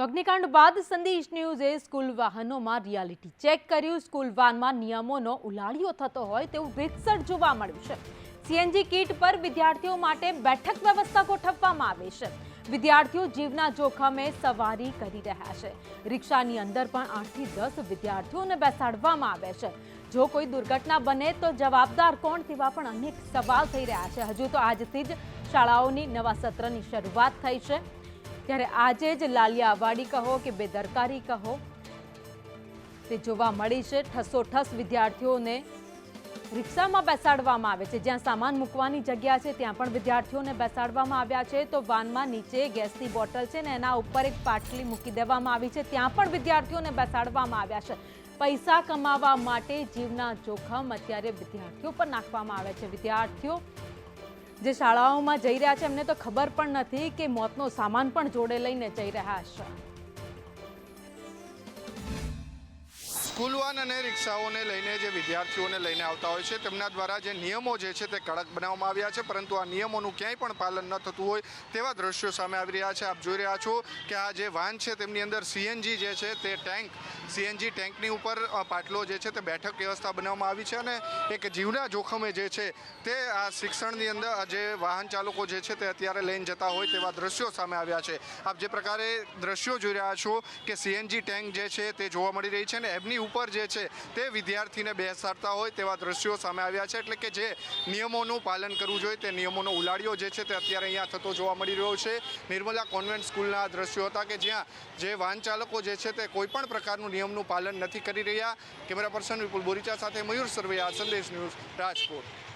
તો અગ્નિકાંડ બાદ સંદેશ ન્યૂઝે સ્કૂલ વાહનોમાં રિયાલિટી ચેક કર્યું. સ્કૂલ વાનમાં નિયમોનો ઉલાળીઓ થતો હોય તેવું રીતસર જોવા મળ્યું છે. સીએનજી કીટ પર વિદ્યાર્થીઓ માટે બેઠક વ્યવસ્થા ગોઠવવામાં આવે છે. વિદ્યાર્થીઓ જીવના જોખમે સવારી કરી રહ્યા છે. રિક્ષાની અંદર પણ આઠથી દસ વિદ્યાર્થીઓને બેસાડવામાં આવે છે. જો કોઈ દુર્ઘટના બને તો જવાબદાર કોણ તેવા પણ અનેક સવાલ થઈ રહ્યા છે. હજુ તો આજથી જ શાળાઓની નવા સત્રની શરૂઆત થઈ છે. ત્યારે આજે જ લાલિયાવાડી કહો કે બેદરકારી કહો. તે જોવા મળી છે, ઠસોઠસ વિદ્યાર્થીઓને રિક્ષામાં બેસાડવામાં આવે છે. જ્યાં સામાન મૂકવાની જગ્યા છે, ત્યાં પણ વિદ્યાર્થીઓને બેસાડવામાં આવ્યા છે. તો વાનમાં નીચે ગેસની બોટલ છે ને એના ઉપર એક પાટલી મૂકી દેવામાં આવી છે. ત્યાં પણ વિદ્યાર્થીઓને બેસાડવામાં આવ્યા છે. પૈસા કમાવા માટે જીવના જોખમ અત્યારે વિદ્યાર્થીઓ પર નાખવામાં આવે છે. વિદ્યાર્થીઓ જે શાળાઓમાં જઈ રહ્યા છે, એમને તો ખબર પણ નથી કે મોતનો સામાન પણ જોડે લઈને જઈ રહ્યા છે. સ્કૂલ વાન અને રિક્ષાઓને લઈને જે વિદ્યાર્થીઓને લઈને આવતા હોય છે, તેમના દ્વારા જે નિયમો જે છે તે કડક બનાવવામાં આવ્યા છે, પરંતુ આ નિયમોનું ક્યાંય પણ પાલન ન થતું હોય તેવા દ્રશ્યો સામે આવી રહ્યા છે. આપ જોઈ રહ્યા છો કે આ જે વાન છે તેમની અંદર સીએનજી જે છે તે ટેન્ક સીએનજી ટેન્કની ઉપર પાટલો જે છે તે બેઠક વ્યવસ્થા બનાવવામાં આવી છે અને એક જીવના જોખમે જે છે તે આ શિક્ષણની અંદર જે વાહન ચાલકો જે છે તે અત્યારે લઈને જતા હોય તેવા દ્રશ્યો સામે આવ્યા છે. આપ જે પ્રકારે દ્રશ્યો જોઈ રહ્યા છો કે સીએનજી ટેન્ક જે છે તે જોવા મળી રહી છે અને એમની ઉપર જે છે તે વિદ્યાર્થીને બેસાડતા હોય તેવા દ્રશ્યો સામે આવ્યા છે. એટલે કે જે નિયમોનું પાલન કરવું જોઈએ, તે નિયમોનો ઉલાડિયો જે છે તે અત્યારે અહીંયા થતો જોવા મળી રહ્યો છે. નિર્મલા કોન્વેન્ટ સ્કૂલના દ્રશ્યો હતા કે જ્યાં જે વાહન ચાલકો જે છે તે કોઈપણ પ્રકારનું નિયમનું પાલન નથી કરી રહ્યા. કેમેરા પર્સન વિપુલ બોરીચા સાથે મયુર સરવૈયા, સંદેશ ન્યૂઝ રાજકોટ.